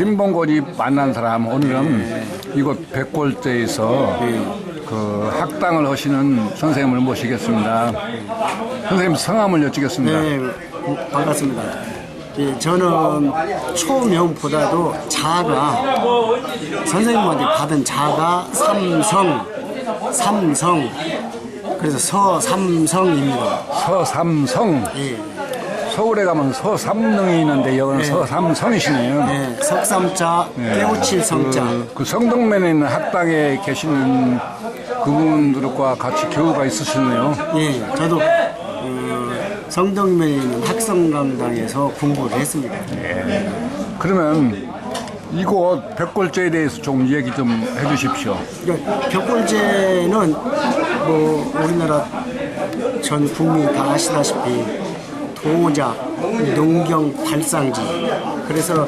김봉곤이 만난 사람 오늘은 이곳 백골제에서 그 학당을 하시는 선생님을 모시겠습니다. 선생님 성함을 여쭙겠습니다. 네, 반갑습니다. 예, 저는 초명보다도 자가 선생님한테 받은 자가 삼성, 삼성 그래서 서삼성입니다. 서삼성 예, 서울에 가면 서삼릉이 있는데 여기는 서삼성이시네요. 예, 석삼자, 깨우칠 성자. 그, 그 성동면에 있는 학당에 계시는 그분들과 같이 교우가 있으시네요. 예, 저도 어, 성동면에 있는 학성강당에서 공부를 했습니다. 그러면 이곳 백골제에 대해서 좀 얘기 좀 해주십시오. 그러니까 벽골제는 뭐 우리나라 전 국민이 다 아시다시피 도자, 농경 발상지 그래서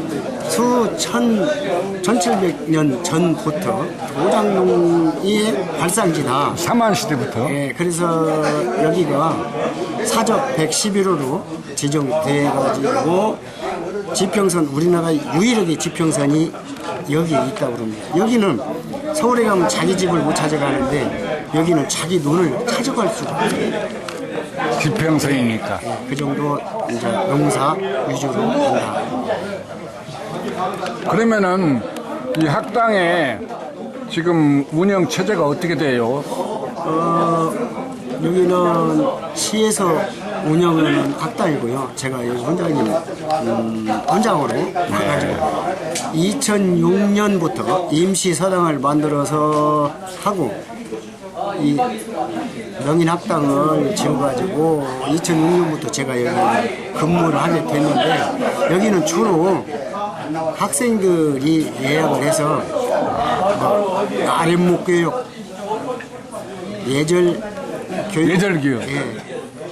수천 천칠백 년 전부터 도장농의 발상지다. 사만 시대부터 예, 그래서 여기가 사적 111호로 지정돼 가지고 지평선 우리나라 유일하게 지평선이 여기에 있다고 그럽니다. 여기는 서울에 가면 자기 집을 못 찾아가는데 여기는 자기 눈을 찾아갈 수가 없어요. 지평선이니까. 그 정도 이제 농사 위주로 한다. 그러면은 이 학당에 지금 운영 체제가 어떻게 돼요? 어, 여기는 시에서 운영하는 학당이고요. 제가 여기 원장님 음, 원장으로 와가지고 2006년부터 임시 서당을 만들어서 하고 이 명인 학당을 지어가지고 2006년부터 제가 여기 근무를 하게 됐는데 여기는 주로 학생들이 예약을 해서 뭐 아랫목 교육 예절 교육 예절 교육. 예.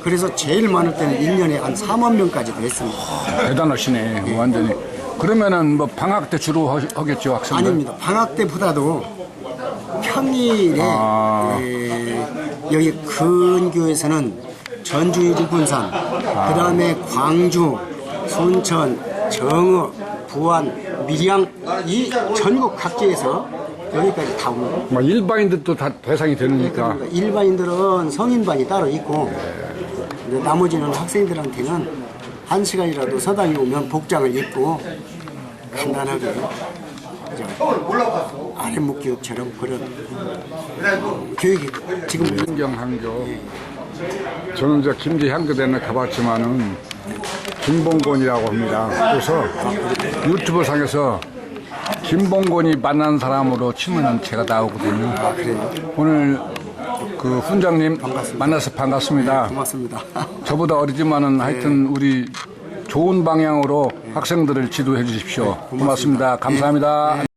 그래서 제일 많을 때는 1년에 한 4만 명까지도 했습니다. 대단하시네, 완전히. 그러면은 뭐 방학 때 주로 하- 하겠죠, 학생들? 아닙니다. 방학 때보다도 평일에 아. 예, 여기 근교에서는 전주 일군산, 그 다음에 광주, 순천, 정읍, 부안, 밀양 이 전국 각지에서 여기까지 다 옵니다. 뭐 일반인들도 다 대상이 되니까. 그러니까 일반인들은 성인반이 따로 있고 이제 나머지는 학생들한테는 한 시간이라도 서당에 오면 복장을 입고 간단하게 이제 아랫목 교육처럼 그런 교육이 지금 신경한교. 저는 저 김제향교대는 가봤지만은 김봉곤이라고 합니다. 그래서 유튜브 상에서 김봉곤이 만난 사람으로 치면은 제가 나오거든요. 오늘 그 훈장님 만나서 반갑습니다. 고맙습니다. 저보다 어리지만은 하여튼 우리 좋은 방향으로 학생들을 지도해 주십시오. 고맙습니다. 감사합니다.